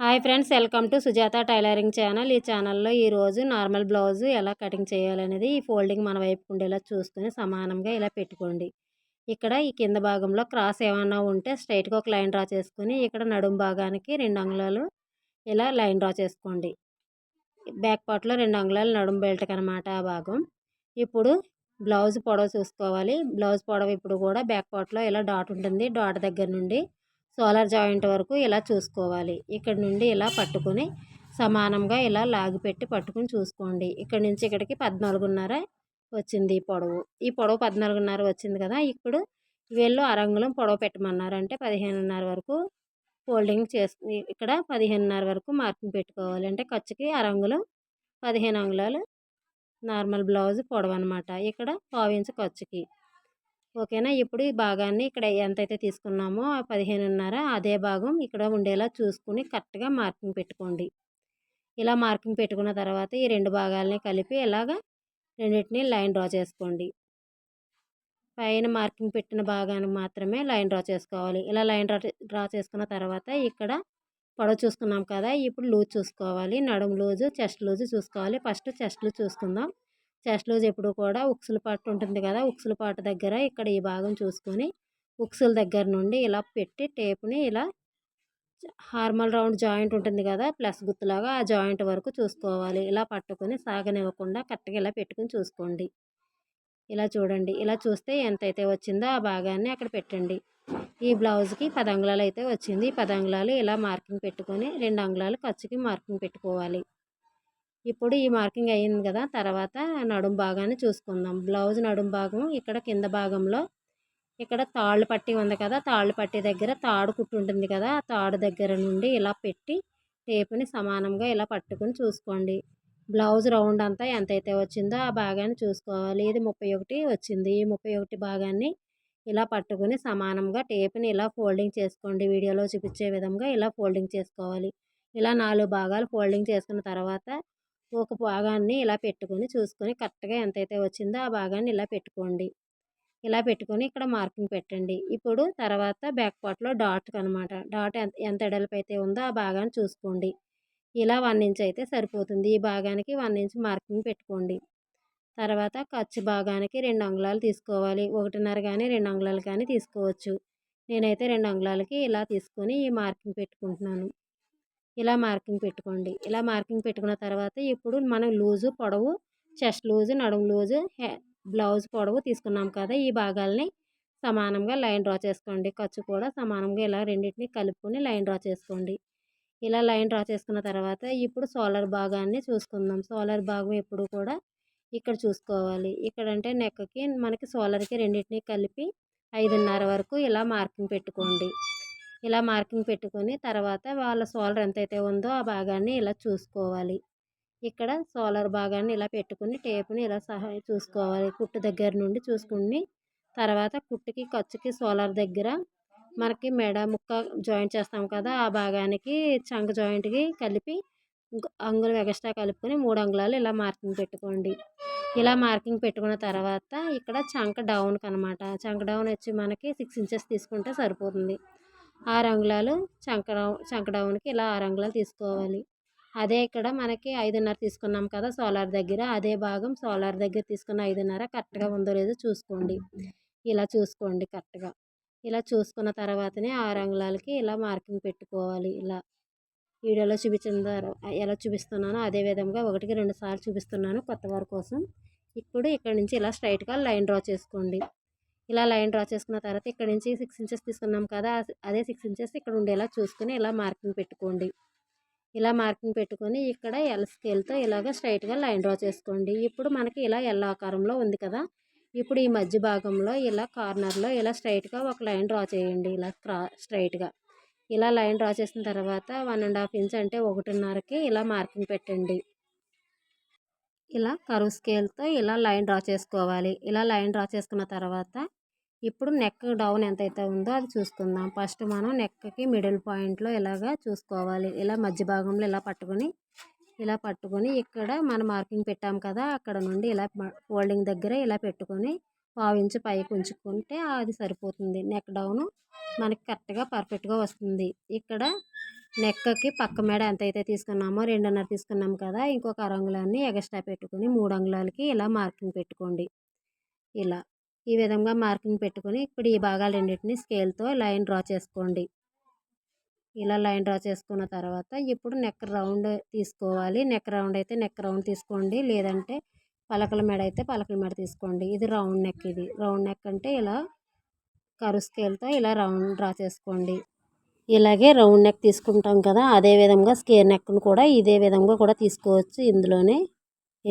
Hi friends welcome to Sujatha tailoring channel. ఈ ఛానల్లో ఈరోజు నార్మల్ బ్లౌజ్ ఎలా కటింగ్ చేయాలనేది ఈ ఫోల్డింగ్ మన వైపు ఉండేలా చూసుకొని సమానంగా ఇలా పెట్టుకోండి. ఇక్కడ ఈ కింద భాగంలో క్రాస్ ఏమన్నా ఉంటే స్ట్రైట్గా ఒక లైన్ డ్రా చేసుకుని ఇక్కడ నడుం భాగానికి రెండు అంగుళాలు ఇలా లైన్ డ్రా చేసుకోండి. బ్యాక్ పార్ట్లో రెండు అంగుళాలు నడుం బెల్ట్కి అనమాట ఆ భాగం. ఇప్పుడు బ్లౌజ్ పొడవ చూసుకోవాలి. బ్లౌజ్ పొడవ ఇప్పుడు కూడా బ్యాక్ పార్ట్లో ఇలా డాట్ ఉంటుంది. డాట్ దగ్గర నుండి సోలార్ జాయింట్ వరకు ఇలా చూసుకోవాలి. ఇక్కడ నుండి ఇలా పట్టుకొని సమానంగా ఇలా లాగి పెట్టి పట్టుకుని చూసుకోండి. ఇక్కడ నుంచి ఇక్కడికి పద్నాలుగున్నర వచ్చింది ఈ పొడవు. ఈ పొడవు పద్నాలుగున్నర వచ్చింది కదా ఇప్పుడు వీళ్ళు అరంగులం పొడవు పెట్టమన్నారు. అంటే పదిహేనున్నర వరకు ఫోల్డింగ్ చేసుకుని ఇక్కడ పదిహేనున్నర వరకు మార్కింగ్ పెట్టుకోవాలి. అంటే ఖర్చుకి అరంగులం పదిహేను అంగుళాలు నార్మల్ బ్లౌజ్ పొడవు అనమాట ఇక్కడ పావించు ఖర్చుకి. ఓకేనా? ఇప్పుడు ఈ భాగాన్ని ఇక్కడ ఎంతైతే తీసుకున్నామో ఆ పదిహేనున్నర అదే భాగం ఇక్కడ ఉండేలా చూసుకుని కరెక్ట్గా మార్కింగ్ పెట్టుకోండి. ఇలా మార్కింగ్ పెట్టుకున్న తర్వాత ఈ రెండు భాగాలని కలిపి ఇలాగా రెండింటిని లైన్ డ్రా చేసుకోండి. పైన మార్కింగ్ పెట్టిన భాగాన్ని మాత్రమే లైన్ డ్రా చేసుకోవాలి. ఇలా లైన్ డ్రా డ్రా చేసుకున్న తర్వాత ఇక్కడ పొడవు చూసుకున్నాం కదా ఇప్పుడు లూజ్ చూసుకోవాలి. నడుము లూజు చెస్ట్ లూజు చూసుకోవాలి. ఫస్ట్ చెస్ట్ లూజ్ చూసుకుందాం. చెస్ట్ లూజ్ ఎప్పుడు కూడా ఉక్సుల పాటు ఉంటుంది కదా! ఉక్సుల పాటు దగ్గర ఇక్కడ ఈ భాగం చూసుకొని ఉక్సుల దగ్గర నుండి ఇలా పెట్టి టేప్ని ఇలా హార్మల్ రౌండ్ జాయింట్ ఉంటుంది కదా! ప్లస్ గుర్తులాగా ఆ జాయింట్ వరకు చూసుకోవాలి. ఇలా పట్టుకొని సాగనివ్వకుండా కరెక్ట్గా ఇలా పెట్టుకుని చూసుకోండి. ఇలా చూడండి. ఇలా చూస్తే ఎంతైతే వచ్చిందో ఆ భాగాన్ని అక్కడ పెట్టండి. ఈ బ్లౌజ్కి పది అంగుళాలు అయితే వచ్చింది. పది అంగుళాలు ఇలా మార్కింగ్ పెట్టుకొని రెండు అంగుళాలు ఖర్చుకి మార్కింగ్ పెట్టుకోవాలి. ఇప్పుడు ఈ మార్కింగ్ అయ్యింది కదా! తర్వాత నడుం భాగాన్ని చూసుకుందాం. బ్లౌజ్ నడుం భాగం ఇక్కడ కింద భాగంలో. ఇక్కడ తాళ్ళు పట్టి ఉంది కదా! తాళ్ళు పట్టి దగ్గర తాడు కుట్టు ఉంటుంది కదా! ఆ తాడు దగ్గర నుండి ఇలా పెట్టి టేపుని సమానంగా ఇలా పట్టుకుని చూసుకోండి. బ్లౌజ్ రౌండ్ అంతా ఎంతైతే వచ్చిందో ఆ భాగాన్ని చూసుకోవాలి. ఇది ముప్పై ఒకటి వచ్చింది. ఈ ముప్పై ఒకటి భాగాన్ని ఇలా పట్టుకుని సమానంగా టేపుని ఇలా ఫోల్డింగ్ చేసుకోండి. వీడియోలో చూపించే విధంగా ఇలా ఫోల్డింగ్ చేసుకోవాలి. ఇలా నాలుగు భాగాలు ఫోల్డింగ్ చేసుకున్న తర్వాత ఒక భాగాన్ని ఇలా పెట్టుకొని చూసుకొని కరెక్ట్గా ఎంతైతే వచ్చిందో ఆ భాగాన్ని ఇలా పెట్టుకోండి. ఇలా పెట్టుకొని ఇక్కడ మార్కింగ్ పెట్టండి. ఇప్పుడు తర్వాత బ్యాక్ పార్ట్లో డాట్ అనమాట డాట్ ఎంత ఎంత అయితే ఉందో ఆ భాగాన్ని చూసుకోండి. ఇలా వన్ ఇంచ్ అయితే సరిపోతుంది. ఈ భాగానికి వన్ ఇంచ్ మార్కింగ్ పెట్టుకోండి. తర్వాత ఖర్చు భాగానికి రెండు అంగుళాలు తీసుకోవాలి. ఒకటిన్నర కానీ రెండు అంగుళాలు కానీ తీసుకోవచ్చు. నేనైతే రెండు అంగుళాలకి ఇలా తీసుకొని ఈ మార్కింగ్ పెట్టుకుంటున్నాను. ఇలా మార్కింగ్ పెట్టుకోండి. ఇలా మార్కింగ్ పెట్టుకున్న తర్వాత ఇప్పుడు మనం లూజు పొడవు చెస్ట్ లూజు నడుము లూజు బ్లౌజ్ పొడవు తీసుకున్నాం కదా ఈ భాగాల్ని సమానంగా లైన్ డ్రా చేసుకోండి. ఖర్చు కూడా సమానంగా ఇలా రెండింటిని కలుపుకొని లైన్ డ్రా చేసుకోండి. ఇలా లైన్ డ్రా చేసుకున్న తర్వాత ఇప్పుడు సోలర్ భాగాన్ని చూసుకుందాం. సోలర్ భాగం ఎప్పుడు కూడా ఇక్కడ చూసుకోవాలి. ఇక్కడ అంటే నెక్కకి మనకి సోలర్కి రెండింటిని కలిపి ఐదున్నర వరకు ఇలా మార్కింగ్ పెట్టుకోండి. ఇలా మార్కింగ్ పెట్టుకొని తర్వాత వాళ్ళ సోలర్ ఎంతైతే ఉందో ఆ భాగాన్ని ఇలా చూసుకోవాలి. ఇక్కడ సోలర్ భాగాన్ని ఇలా పెట్టుకుని టేపుని ఇలా సహా చూసుకోవాలి. కుట్టు దగ్గర నుండి చూసుకుని తర్వాత కుట్టుకి ఖర్చుకి సోలార్ దగ్గర మనకి మెడ ముక్క జాయింట్ చేస్తాం కదా ఆ భాగానికి చంక జాయింట్కి కలిపి అంగుళం ఎగస్ట్రా కలుపుకొని మూడు అంగుళాలు ఇలా మార్కింగ్ పెట్టుకోండి. ఇలా మార్కింగ్ పెట్టుకున్న తర్వాత ఇక్కడ చంక డౌన్కి అనమాట చంక డౌన్ వచ్చి మనకి సిక్స్ ఇంచెస్ తీసుకుంటే సరిపోతుంది. ఆరు అంగుళాలు చంకడ చంకడౌన్కి ఇలా ఆరు అంగుళాలు తీసుకోవాలి. అదే ఇక్కడ మనకి ఐదున్నర తీసుకున్నాం కదా సోలార్ దగ్గర అదే భాగం సోలార్ దగ్గర తీసుకున్న ఐదున్నర కరెక్ట్గా ఉందో లేదో చూసుకోండి. ఇలా చూసుకోండి కరెక్ట్గా. ఇలా చూసుకున్న తర్వాతనే ఆరు అంగుళాలకి ఇలా మార్కింగ్ పెట్టుకోవాలి ఇలా. వీడియోలో చూపించిన ఎలా చూపిస్తున్నానో అదే విధంగా ఒకటికి రెండు సార్లు చూపిస్తున్నాను కొత్త వారి కోసం. ఇప్పుడు ఇక్కడ నుంచి ఇలా స్ట్రైట్గా లైన్ డ్రా చేసుకోండి. ఇలా లైన్ డ్రా చేసుకున్న తర్వాత ఇక్కడ నుంచి సిక్స్ ఇంచెస్ తీసుకున్నాం కదా అదే సిక్స్ ఇంచెస్ ఇక్కడ ఉండేలా చూసుకుని ఇలా మార్కింగ్ పెట్టుకోండి. ఇలా మార్కింగ్ పెట్టుకొని ఇక్కడ ఎల్ స్కేల్తో ఇలాగ స్ట్రైట్గా లైన్ డ్రా చేసుకోండి. ఇప్పుడు మనకి ఇలా ఎల్ ఆకారంలో ఉంది కదా ఇప్పుడు ఈ మధ్య భాగంలో ఇలా కార్నర్లో ఇలా స్ట్రైట్గా ఒక లైన్ డ్రా చేయండి. ఇలా క్రా స్ట్రైట్గా ఇలా లైన్ డ్రా చేసిన తర్వాత వన్ అండ్ హాఫ్ ఇంచ్ అంటే ఒకటిన్నరకి ఇలా మార్కింగ్ పెట్టండి. ఇలా కరువు స్కేల్తో ఇలా లైన్ డ్రా చేసుకోవాలి. ఇలా లైన్ డ్రా చేసుకున్న తర్వాత ఇప్పుడు నెక్ డౌన్ ఎంతైతే ఉందో అది చూసుకుందాం. ఫస్ట్ మనం నెక్కి మిడిల్ పాయింట్లో ఇలాగా చూసుకోవాలి. ఇలా మధ్య భాగంలో ఇలా పట్టుకొని ఇలా పట్టుకొని ఇక్కడ మనం మార్కింగ్ పెట్టాం కదా అక్కడ నుండి ఇలా ఫోల్డింగ్ దగ్గర ఇలా పెట్టుకొని పావించి పైకి ఉంచుకుంటే అది సరిపోతుంది. నెక్ డౌన్ మనకి కరెక్ట్గా పర్ఫెక్ట్గా వస్తుంది. ఇక్కడ నెక్కకి పక్క మెడ ఎంతైతే తీసుకున్నామో రెండున్నర తీసుకున్నాం కదా ఇంకొక అరంగులాన్ని ఎగస్ట్రా పెట్టుకుని మూడు అంగుళాలకి ఇలా మార్కింగ్ పెట్టుకోండి. ఇలా. ఈ విధంగా మార్కింగ్ పెట్టుకుని ఇప్పుడు ఈ భాగాలు రెండింటిని స్కేల్తో లైన్ డ్రా చేసుకోండి. ఇలా లైన్ డ్రా చేసుకున్న తర్వాత ఇప్పుడు నెక్ రౌండ్ తీసుకోవాలి. నెక్ రౌండ్ అయితే నెక్ రౌండ్ తీసుకోండి. లేదంటే పలకల మెడ అయితే పలకల మెడ తీసుకోండి. ఇది రౌండ్ నెక్ ఇది. రౌండ్ నెక్ అంటే ఇలా కరు స్కేల్తో ఇలా రౌండ్ డ్రా చేసుకోండి. ఇలాగే రౌండ్ నెక్ తీసుకుంటాం కదా అదే విధంగా స్కేర్ నెక్ను కూడా ఇదే విధంగా కూడా తీసుకోవచ్చు ఇందులోనే.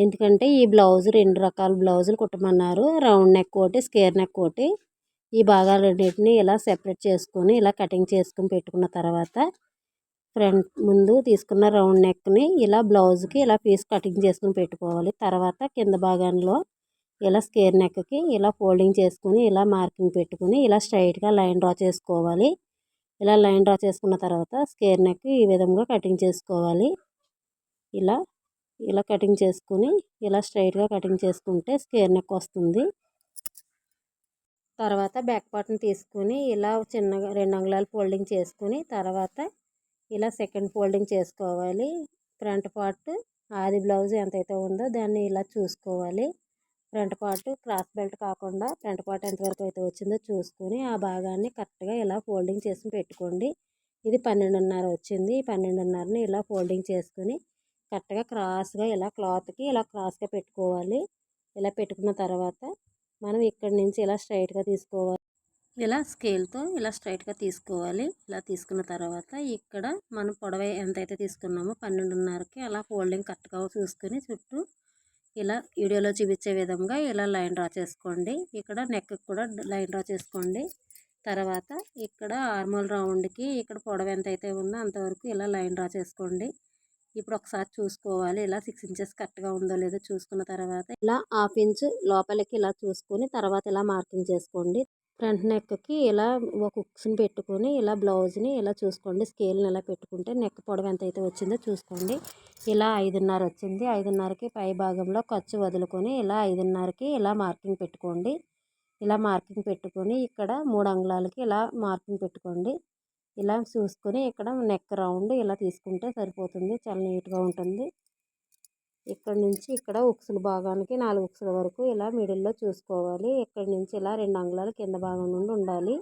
ఎందుకంటే ఈ బ్లౌజ్ రెండు రకాల బ్లౌజులు కుట్టమన్నారు. రౌండ్ నెక్ ఒకటి స్కేర్ నెక్ ఒకటి. ఈ భాగాలన్నింటినీ రెండింటిని ఇలా సెపరేట్ చేసుకొని ఇలా కటింగ్ చేసుకుని పెట్టుకున్న తర్వాత ఫ్రంట్ ముందు తీసుకున్న రౌండ్ నెక్ని ఇలా బ్లౌజ్కి ఇలా పీస్ కటింగ్ చేసుకుని పెట్టుకోవాలి. తర్వాత కింద భాగంలో ఇలా స్కేర్ నెక్కి ఇలా ఫోల్డింగ్ చేసుకుని ఇలా మార్కింగ్ పెట్టుకుని ఇలా స్ట్రైట్గా లైన్ డ్రా చేసుకోవాలి. ఇలా లైన్ డ్రా చేసుకున్న తర్వాత స్కేర్ నెక్ ఈ విధంగా కటింగ్ చేసుకోవాలి. ఇలా ఇలా కటింగ్ చేసుకుని ఇలా స్ట్రైట్గా కటింగ్ చేసుకుంటే స్కేర్ నెక్ వస్తుంది. తర్వాత బ్యాక్ పార్ట్ని తీసుకుని ఇలా చిన్నగా రెండు అంగుళాలు ఫోల్డింగ్ చేసుకుని తర్వాత ఇలా సెకండ్ ఫోల్డింగ్ చేసుకోవాలి. ఫ్రంట్ పార్ట్ ఆది బ్లౌజ్ ఎంతైతే ఉందో దాన్ని ఇలా చూసుకోవాలి. ఫ్రంట్ పార్ట్ క్రాస్ బెల్ట్ కాకుండా ఫ్రంట్ పార్ట్ ఎంతవరకు అయితే వచ్చిందో చూసుకొని ఆ భాగాన్ని కరెక్ట్గా ఇలా ఫోల్డింగ్ చేసి పెట్టుకోండి. ఇది పన్నెండున్నర వచ్చింది. ఈ పన్నెండున్నరని ఇలా ఫోల్డింగ్ చేసుకుని కరెక్ట్గా క్రాస్గా ఇలా క్లాత్కి ఇలా క్రాస్గా పెట్టుకోవాలి ఇలా పెట్టుకున్న తర్వాత మనం ఇక్కడ నుంచి ఇలా స్ట్రైట్గా తీసుకోవాలి ఇలా స్కేల్తో ఇలా స్ట్రైట్గా తీసుకోవాలి ఇలా తీసుకున్న తర్వాత ఇక్కడ మనం పొడవ ఎంతైతే తీసుకున్నామో పన్నెండున్నరకి అలా ఫోల్డింగ్ కరెక్ట్గా చూసుకొని చుట్టూ ఇలా వీడియోలో చూపించే విధంగా ఇలా లైన్ డ్రా చేసుకోండి. ఇక్కడ నెక్ కూడా లైన్ డ్రా చేసుకోండి. తర్వాత ఇక్కడ ఆర్మల్ రౌండ్కి ఇక్కడ పొడవ ఎంత అయితే ఉందో అంతవరకు ఇలా లైన్ డ్రా చేసుకోండి. ఇప్పుడు ఒకసారి చూసుకోవాలి. ఇలా సిక్స్ ఇంచెస్ కరెక్ట్గా ఉందో లేదో చూసుకున్న తర్వాత ఇలా హాఫ్ ఇంచ్ లోపలికి ఇలా చూసుకొని తర్వాత ఇలా మార్కింగ్ చేసుకోండి. ఫ్రంట్ నెక్కి ఇలా ఒక హుక్స్ని పెట్టుకొని ఇలా బ్లౌజ్ని ఇలా చూసుకోండి. స్కేల్ని ఇలా పెట్టుకుంటే నెక్ పొడవు ఎంత అయితే వచ్చిందో చూసుకోండి. ఇలా ఐదున్నర వచ్చింది. ఐదున్నరకి పై భాగంలో ఖర్చు వదులుకొని ఇలా ఐదున్నరకి ఇలా మార్కింగ్ పెట్టుకోండి. ఇలా మార్కింగ్ పెట్టుకొని ఇక్కడ మూడు అంగుళాలకి ఇలా మార్కింగ్ పెట్టుకోండి. ఇలా చూసుకొని ఇక్కడ నెక్ రౌండ్ ఇలా తీసుకుంటే సరిపోతుంది. చాలా నీట్గా ఉంటుంది. ఇక్కడ నుంచి ఇక్కడ ఉక్సుల భాగానికి నాలుగు ఉక్సుల వరకు ఇలా మిడిల్లో చూసుకోవాలి. ఇక్కడ నుంచి ఇలా రెండు అంగుళాలు కింద భాగం నుండి ఉండాలి.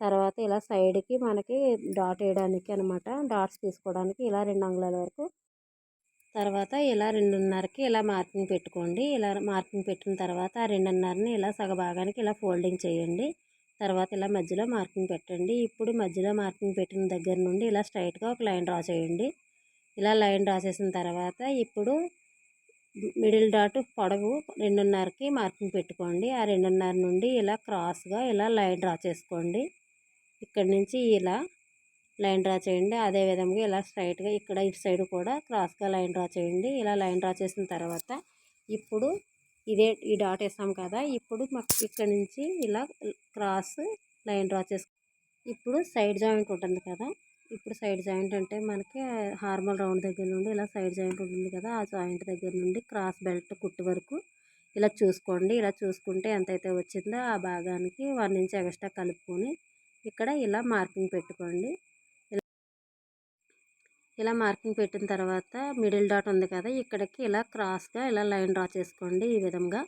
తర్వాత ఇలా సైడ్కి మనకి డాట్ వేయడానికి అనమాట డాట్స్ తీసుకోవడానికి ఇలా రెండు అంగుళాల వరకు. తర్వాత ఇలా రెండున్నరకి ఇలా మార్కింగ్ పెట్టుకోండి. ఇలా మార్కింగ్ పెట్టిన తర్వాత ఆ రెండున్నరని ఇలా సగ భాగానికి ఇలా ఫోల్డింగ్ చేయండి. తర్వాత ఇలా మధ్యలో మార్కింగ్ పెట్టండి. ఇప్పుడు మధ్యలో మార్కింగ్ పెట్టిన దగ్గర నుండి ఇలా స్ట్రైట్గా ఒక లైన్ డ్రా చేయండి. ఇలా లైన్ డ్రా చేసిన తర్వాత ఇప్పుడు మిడిల్ డాట్ పొడవు రెండున్నరకి మార్కింగ్ పెట్టుకోండి. ఆ రెండున్నర నుండి ఇలా క్రాస్గా ఇలా లైన్ డ్రా చేసుకోండి. ఇక్కడ నుంచి ఇలా లైన్ డ్రా చేయండి. అదే విధంగా ఇలా స్ట్రైట్గా ఇక్కడ ఇటు సైడ్ కూడా క్రాస్గా లైన్ డ్రా చేయండి. ఇలా లైన్ డ్రా చేసిన తర్వాత ఇప్పుడు ఇదే ఈ డాట్ వేసాం కదా ఇప్పుడు మాకు ఇక్కడ నుంచి ఇలా క్రాస్ లైన్ డ్రా చేసుకో ఇప్పుడు సైడ్ జాయింట్ ఉంటుంది కదా ఇప్పుడు సైడ్ జాయింట్ అంటే మనకి హార్మల్ రౌండ్ దగ్గర నుండి ఇలా సైడ్ జాయింట్ ఉంటుంది కదా ఆ జాయింట్ దగ్గర నుండి క్రాస్ బెల్ట్ కుట్టు వరకు ఇలా చూసుకోండి ఇలా చూసుకుంటే ఎంతైతే వచ్చిందో ఆ భాగానికి వన్ ఇంచ్ ఎక్స్ట్రా కలుపుకొని ఇక్కడ ఇలా మార్కింగ్ పెట్టుకోండి. ఇలా మార్కింగ్ పెట్టిన తర్వాత మిడిల్ డాట్ ఉంది కదా ఇక్కడికి ఇలా క్రాస్గా ఇలా లైన్ డ్రా చేసుకోండి ఈ విధంగా.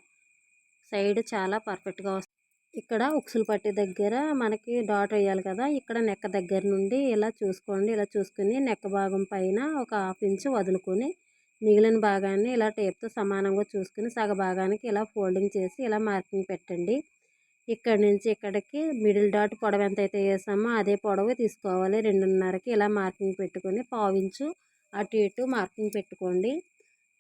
సైడ్ చాలా పర్ఫెక్ట్గా వస్తుంది ఇక్కడ ఉక్సులు పట్టి దగ్గర మనకి డాట్ వేయాలి కదా ఇక్కడ నెక్క దగ్గర నుండి ఇలా చూసుకోండి ఇలా చూసుకుని నెక్క భాగం పైన ఒక హాఫ్ ఇంచ్ వదులుకొని మిగిలిన భాగాన్ని ఇలా టేప్తో సమానంగా చూసుకుని సగ భాగానికి ఇలా ఫోల్డింగ్ చేసి ఇలా మార్కింగ్ పెట్టండి. ఇక్కడ నుంచి ఇక్కడికి మిడిల్ డాట్ పొడవు ఎంత అయితే వేసామో అదే పొడవు తీసుకోవాలి. రెండున్నరకి ఇలా మార్కింగ్ పెట్టుకొని పావించు అటు ఇటు మార్కింగ్ పెట్టుకోండి.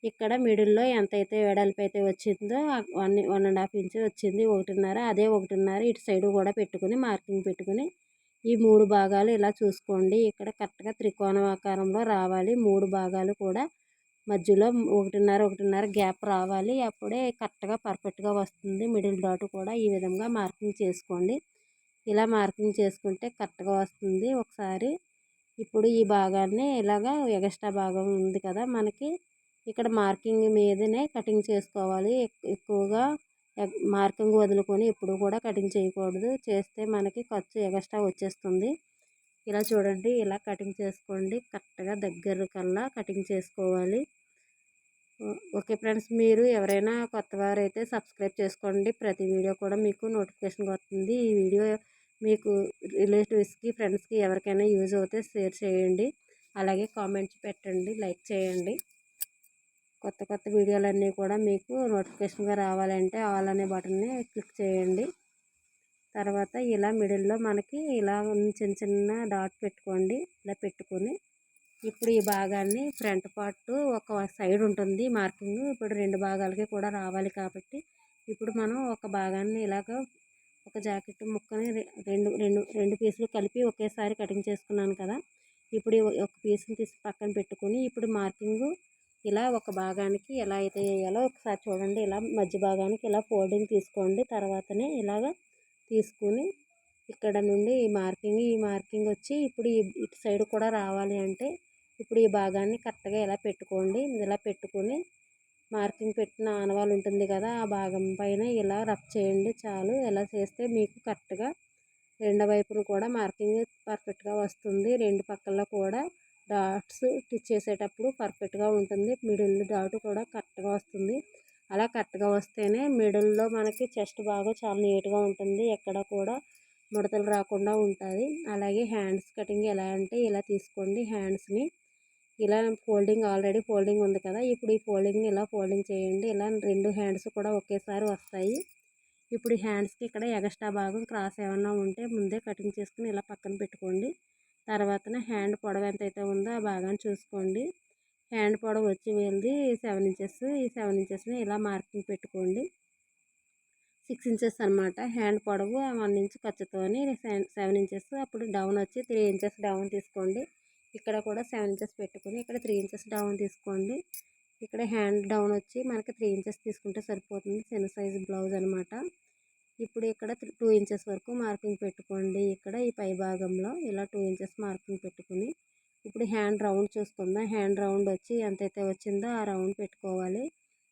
ఇక్కడ మిడిల్లో ఎంతైతే వెడల్పు అయితే వచ్చిందో one one and half inch వచ్చింది ఒకటిన్నర అదే ఒకటిన్నర ఇటు సైడ్ కూడా పెట్టుకుని మార్కింగ్ పెట్టుకుని ఈ మూడు భాగాలు ఇలా చూసుకోండి. ఇక్కడ కరెక్ట్గా త్రికోణ ఆకారంలో రావాలి. మూడు భాగాలు కూడా మధ్యలో ఒకటిన్నర ఒకటిన్నర గ్యాప్ రావాలి. అప్పుడే కరెక్ట్గా పర్ఫెక్ట్గా వస్తుంది. మిడిల్ డాట్ కూడా ఈ విధంగా మార్కింగ్ చేసుకోండి. ఇలా మార్కింగ్ చేసుకుంటే కరెక్ట్గా వస్తుంది ఒకసారి. ఇప్పుడు ఈ భాగాన్ని ఇలాగా ఎగస్ట్రా భాగం ఉంది కదా మనకి. ఇక్కడ మార్కింగ్ మీదనే కటింగ్ చేసుకోవాలి. ఎక్కువగా మార్కింగ్ వదులుకొని ఎప్పుడు కూడా కటింగ్ చేయకూడదు. చేస్తే మనకి ఖర్చు ఎక్స్ట్రా వచ్చేస్తుంది. ఇలా చూడండి. ఇలా కటింగ్ చేసుకోండి. కరెక్ట్గా దగ్గర కల్లా కటింగ్ చేసుకోవాలి. ఓకే ఫ్రెండ్స్ మీరు ఎవరైనా కొత్త అయితే సబ్స్క్రైబ్ చేసుకోండి. ప్రతి వీడియో కూడా మీకు నోటిఫికేషన్ వస్తుంది. ఈ వీడియో మీకు రిలేటివ్స్కి ఫ్రెండ్స్కి ఎవరికైనా యూజ్ అవుతే షేర్ చేయండి. అలాగే కామెంట్స్ పెట్టండి లైక్ చేయండి. కొత్త కొత్త వీడియోలన్నీ కూడా మీకు నోటిఫికేషన్గా రావాలంటే ఆల్ అనే బటన్ని క్లిక్ చేయండి. తర్వాత ఇలా మిడిల్లో మనకి ఇలా చిన్న చిన్న డాట్ పెట్టుకోండి. ఇలా పెట్టుకొని ఇప్పుడు ఈ భాగాన్ని ఫ్రంట్ పార్ట్ ఒక సైడ్ ఉంటుంది మార్కింగ్. ఇప్పుడు రెండు భాగాలకి కూడా రావాలి కాబట్టి ఇప్పుడు మనం ఒక భాగాన్ని ఇలాగ ఒక జాకెట్ ముక్కని రెండు రెండు రెండు పీసులు కలిపి ఒకేసారి కటింగ్ చేసుకున్నాను కదా. ఇప్పుడు ఒక పీస్ని తీసి పక్కన పెట్టుకొని ఇప్పుడు మార్కింగ్ ఇలా ఒక భాగానికి ఎలా అయితే వేయాలో ఒకసారి చూడండి. ఇలా మధ్య భాగానికి ఇలా ఫోల్డింగ్ తీసుకోండి. తర్వాతనే ఇలాగ తీసుకుని ఇక్కడ నుండి ఈ మార్కింగ్ ఈ మార్కింగ్ వచ్చి ఇప్పుడు ఇటు సైడ్ కూడా రావాలి అంటే ఇప్పుడు ఈ భాగాన్ని కరెక్ట్గా ఇలా పెట్టుకోండి ఇలా పెట్టుకొని మార్కింగ్ పెట్టిన ఆనవాలు ఉంటుంది కదా ఆ భాగం పైన ఇలా రఫ్ చేయండి చాలు. ఇలా చేస్తే మీకు కరెక్ట్గా రెండో వైపును కూడా మార్కింగ్ పర్ఫెక్ట్గా వస్తుంది. రెండు పక్కల కూడా డాట్స్ స్టిచ్ చేసేటప్పుడు పర్ఫెక్ట్గా ఉంటుంది. మిడిల్ డాట్ కూడా కరెక్ట్గా వస్తుంది. అలా కరెక్ట్గా వస్తేనే మిడిల్లో మనకి చెస్ట్ బాగా చాలా నీట్గా ఉంటుంది. ఎక్కడ కూడా ముడతలు రాకుండా ఉంటుంది. అలాగే హ్యాండ్స్ కటింగ్ ఎలా అంటే ఇలా తీసుకోండి. హ్యాండ్స్ని ఇలా ఫోల్డింగ్ ఆల్రెడీ ఫోల్డింగ్ ఉంది కదా. ఇప్పుడు ఈ ఫోల్డింగ్ని ఇలా ఫోల్డింగ్ చేయండి. ఇలా రెండు హ్యాండ్స్ కూడా ఒకేసారి వస్తాయి. ఇప్పుడు హ్యాండ్స్కి ఇక్కడ ఎగస్ట్రా భాగం క్రాస్ ఏమన్నా ఉంటే ముందే కటింగ్ చేసుకుని ఇలా పక్కన పెట్టుకోండి. తర్వాతనే హ్యాండ్ పొడవ ఎంత అయితే ఉందో ఆ భాగాన్ని చూసుకోండి. హ్యాండ్ పొడవు వచ్చి వెళ్ళి సెవెన్ ఇంచెస్. ఈ సెవెన్ ఇంచెస్ని ఇలా మార్కింగ్ పెట్టుకోండి. సిక్స్ ఇంచెస్ అనమాట హ్యాండ్ పొడవు వన్ ఇంచ్ ఖర్చుతోని సెవెన్ ఇంచెస్. అప్పుడు డౌన్ వచ్చి త్రీ ఇంచెస్ డౌన్ తీసుకోండి. ఇక్కడ కూడా సెవెన్ ఇంచెస్ పెట్టుకుని ఇక్కడ త్రీ ఇంచెస్ డౌన్ తీసుకోండి. ఇక్కడ హ్యాండ్ డౌన్ వచ్చి మనకి త్రీ ఇంచెస్ తీసుకుంటే సరిపోతుంది. చిన్న సైజు బ్లౌజ్ అనమాట ఇప్పుడు ఇక్కడ టూ ఇంచెస్ వరకు మార్కింగ్ పెట్టుకోండి. ఇక్కడ ఈ పై భాగంలో ఇలా టూ ఇంచెస్ మార్కింగ్ పెట్టుకుని ఇప్పుడు హ్యాండ్ రౌండ్ చూసుకుందాం. హ్యాండ్ రౌండ్ వచ్చి ఎంతైతే వచ్చిందో ఆ రౌండ్ పెట్టుకోవాలి.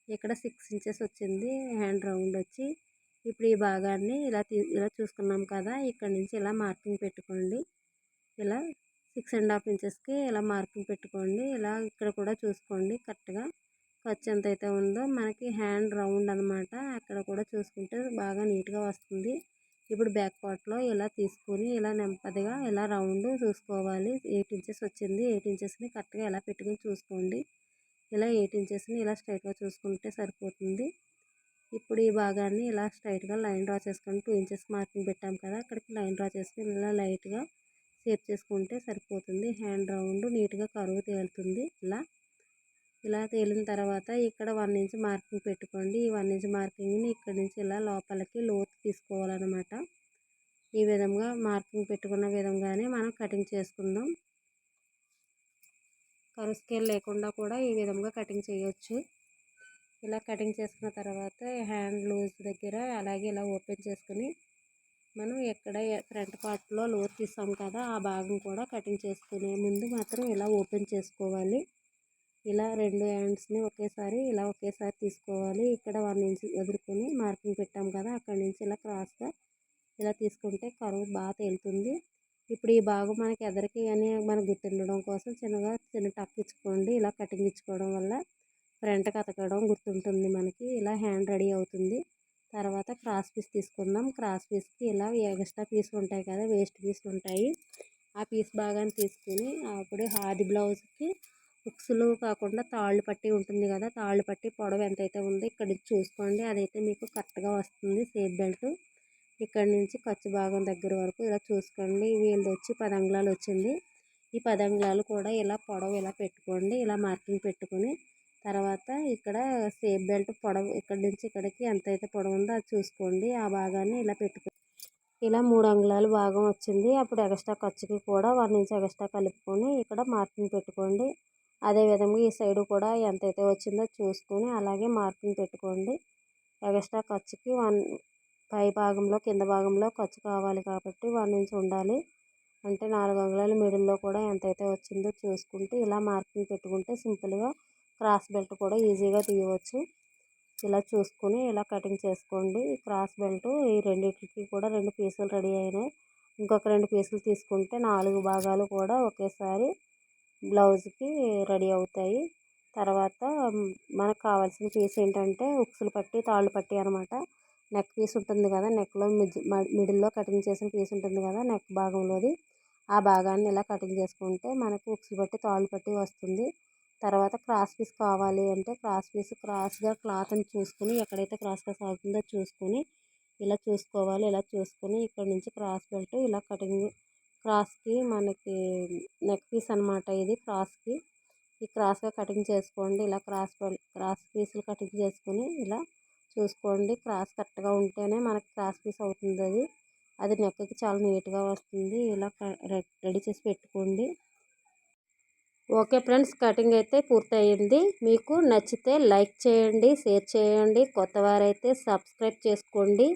ఇక్కడ సిక్స్ ఇంచెస్ వచ్చింది. హ్యాండ్ రౌండ్ వచ్చి ఇప్పుడు ఈ భాగాన్ని ఇలా ఇలా చూసుకున్నాం కదా ఇక్కడ నుంచి ఇలా మార్కింగ్ పెట్టుకోండి. ఇలా సిక్స్ అండ్ హాఫ్ ఇంచెస్కి ఇలా మార్కింగ్ పెట్టుకోండి. ఇలా ఇక్కడ కూడా చూసుకోండి కరెక్ట్గా. ఖర్చు ఎంత అయితే ఉందో మనకి హ్యాండ్ రౌండ్ అనమాట అక్కడ కూడా చూసుకుంటే బాగా నీట్గా వస్తుంది. ఇప్పుడు బ్యాక్ పార్ట్లో ఇలా తీసుకొని ఇలా నెమ్మదిగా ఇలా రౌండ్ చూసుకోవాలి. ఎయిట్ ఇంచెస్ వచ్చింది. ఎయిట్ ఇంచెస్ని కరెక్ట్గా ఇలా పెట్టుకుని చూసుకోండి. ఇలా ఎయిట్ ఇంచెస్ని ఇలా స్ట్రైట్గా చూసుకుంటే సరిపోతుంది. ఇప్పుడు ఈ భాగాన్ని ఇలా స్ట్రైట్గా లైన్ డ్రా చేసుకొని టూ ఇంచెస్ మార్కింగ్ పెట్టాం కదా అక్కడికి లైన్ డ్రా చేసుకొని ఇలా లైట్గా షేప్ చేసుకుంటే సరిపోతుంది. హ్యాండ్ రౌండ్ నీట్గా కరువు తేలుతుంది ఇలా. ఇలా తేలిన తర్వాత ఇక్కడ వన్ ఇంచ్ మార్కింగ్ పెట్టుకోండి. ఈ వన్ ఇంచ్ మార్కింగ్ని ఇక్కడ నుంచి ఇలా లోపలికి లోతు తీసుకోవాలన్నమాట. ఈ విధంగా మార్కింగ్ పెట్టుకున్న విధంగానే మనం కటింగ్ చేసుకుందాం. కరువు స్కేల్ లేకుండా కూడా ఈ విధంగా కటింగ్ చేయొచ్చు. ఇలా కటింగ్ చేసుకున్న తర్వాత హ్యాండ్ లూజ్ దగ్గర అలాగే ఇలా ఓపెన్ చేసుకుని మనం ఎక్కడ ఫ్రంట్ పార్ట్లో లోర్ తీసాం కదా ఆ భాగం కూడా కటింగ్ చేసుకునే ముందు మాత్రం ఇలా ఓపెన్ చేసుకోవాలి. ఇలా రెండు హ్యాండ్స్ని ఒకేసారి ఇలా ఒకేసారి తీసుకోవాలి. ఇక్కడ వన్ ఇంచ్ వదులుకొని మార్కింగ్ పెట్టాం కదా అక్కడి నుంచి ఇలా క్రాస్గా ఇలా తీసుకుంటే కరువు బాగా తేలుతుంది. ఇప్పుడు ఈ భాగం మనకి ఎదరికి అని మనకు గుర్తుండడం కోసం చిన్నగా చిన్న టక్ ఇచ్చుకోండి. ఇలా కటింగ్ ఇచ్చుకోవడం వల్ల ఫ్రంట్ కతకడం గుర్తుంటుంది మనకి. ఇలా హ్యాండ్ రెడీ అవుతుంది. తర్వాత క్రాస్ పీస్ తీసుకుందాం. క్రాస్ పీస్కి ఇలా ఎక్స్ట్రా పీసులు ఉంటాయి కదా వేస్ట్ పీసులు ఉంటాయి. ఆ పీస్ భాగాన్ని తీసుకుని అప్పుడు ఆది బ్లౌజ్కి ఉక్సులు కాకుండా తాళ్ళు పట్టి ఉంటుంది కదా తాళ్ళు పట్టి పొడవు ఎంతైతే ఉందో ఇక్కడ చూసుకోండి. అదైతే మీకు కరెక్ట్గా వస్తుంది సేఫ్ బెల్ట్. ఇక్కడ నుంచి ఖర్చు భాగం దగ్గర వరకు ఇలా చూసుకోండి. వీళ్ళది వచ్చి పదంగులాలు వచ్చింది. ఈ పదంగులాలు కూడా ఇలా పొడవు ఇలా పెట్టుకోండి. ఇలా మార్కింగ్ పెట్టుకొని తర్వాత ఇక్కడ సేఫ్ బెల్ట్ పొడవు ఇక్కడ నుంచి ఇక్కడికి ఎంత అయితే పొడవు ఉందో అది చూసుకోండి. ఆ భాగాన్ని ఇలా పెట్టుకో ఇలా మూడు అంగుళాలు భాగం వచ్చింది. అప్పుడు ఎక్స్ట్రా ఖర్చుకి కూడా వన్ ఇంచ్ ఎక్స్ట్రా కలుపుకొని ఇక్కడ మార్కింగ్ పెట్టుకోండి. అదేవిధంగా ఈ సైడ్ కూడా ఎంత అయితే వచ్చిందో చూసుకొని అలాగే మార్కింగ్ పెట్టుకోండి. ఎక్స్ట్రా ఖర్చుకి వన్ పై భాగంలో కింద భాగంలో ఖర్చు కావాలి కాబట్టి వన్ ఇంచ్ ఉండాలి. అంటే నాలుగు అంగుళాలు మిడిల్లో కూడా ఎంత అయితే వచ్చిందో చూసుకుంటూ ఇలా మార్కింగ్ పెట్టుకుంటే సింపుల్గా క్రాస్ బెల్ట్ కూడా ఈజీగా తీయవచ్చు. ఇలా చూసుకుని ఇలా కటింగ్ చేసుకోండి. క్రాస్ బెల్ట్ ఈ రెండింటికి కూడా రెండు పీసులు రెడీ అయినాయి. ఇంకొక రెండు పీసులు తీసుకుంటే నాలుగు భాగాలు కూడా ఒకేసారి బ్లౌజ్కి రెడీ అవుతాయి. తర్వాత మనకు కావాల్సిన పీస్ ఏంటంటే ఉక్సులు పట్టి తాళ్ళు పట్టి అనమాట. నెక్ పీస్ ఉంటుంది కదా నెక్లో మిడిల్లో కటింగ్ చేసిన పీస్ ఉంటుంది కదా నెక్ భాగంలోది. ఆ భాగాన్ని ఇలా కటింగ్ చేసుకుంటే మనకు ఉక్సులు పట్టి తాళ్ళు పట్టి వస్తుంది. తర్వాత క్రాస్ పీస్ కావాలి అంటే క్రాస్ పీస్ క్రాస్గా క్లాత్ని చూసుకుని ఎక్కడైతే క్రాస్గా సాగుతుందో చూసుకుని ఇలా చూసుకోవాలి ఇలా చూసుకుని ఇక్కడ నుంచి క్రాస్ బెల్ట్ ఇలా కటింగ్ క్రాస్కి మనకి నెక్ పీస్ అనమాట ఇది క్రాస్కి. ఈ క్రాస్గా కటింగ్ చేసుకోండి ఇలా క్రాస్ క్రాస్ పీసులు కటింగ్ చేసుకుని ఇలా చూసుకోండి. క్రాస్ కరెక్ట్గా ఉంటేనే మనకి క్రాస్ పీస్ అవుతుంది అది. అది నెక్కి చాలా నీట్గా వస్తుంది. ఇలా రెడీ చేసి పెట్టుకోండి. ఓకే ఫ్రెండ్స్ కటింగ్ అయితే పూర్తయింది. మీకు నచ్చితే లైక్ చేయండి షేర్ చేయండి కొత్తవారైతే సబ్స్క్రైబ్ చేసుకోండి.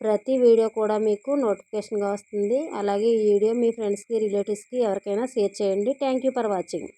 ప్రతి వీడియో కూడా మీకు నోటిఫికేషన్గా వస్తుంది. అలాగే ఈ వీడియో మీ ఫ్రెండ్స్కి రిలేటివ్స్కి ఎవరికైనా షేర్ చేయండి. Thank you for watching.